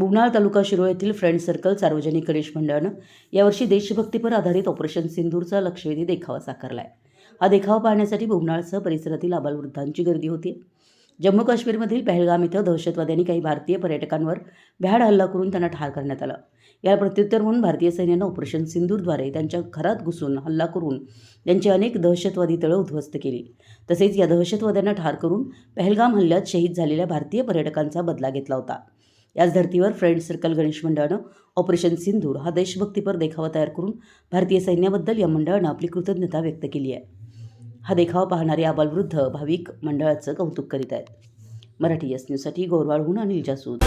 बुमनाळ तालुका शिरोळ येथील friend circle सार्वजनिक गणेश मंडळानं यावर्षी देशभक्तीपर आधारित ऑपरेशन सिंदूरचा लक्षवेधी देखावा साकारला आहे हा देखावा पाहण्यासाठी बुमनाळसह परिसरातील आबालवृद्धांची गर्दी होती जम्मू काश्मीरमधील पहलगाम इथं दहशतवाद्यांनी काही भारतीय पर्यटकांवर भ्याड हल्ला करून त्यांना ठार करण्यात आलं. या प्रत्युत्तर म्हणून भारतीय सैन्यानं ऑपरेशन सिंदूरद्वारे त्यांच्या घरात घुसून हल्ला करून त्यांची अनेक दहशतवादी तळं उद्ध्वस्त केली. तसेच या दहशतवाद्यांना ठार करून पहलगाम हल्ल्यात शहीद झालेल्या भारतीय पर्यटकांचा बदला घेतला होता. याच धर्तीवर फ्रेंड सर्कल गणेश मंडळानं ऑपरेशन सिंधूर हा देशभक्तीपर देखावा तयार करून भारतीय सैन्याबद्दल या मंडळानं आपली कृतज्ञता व्यक्त केली आहे. हा देखावा पाहणारे आबालवृद्ध भाविक मंडळाचं कौतुक करीत आहेत. मराठी एस न्यूजसाठी गोरवाळहून अनिल जासूद.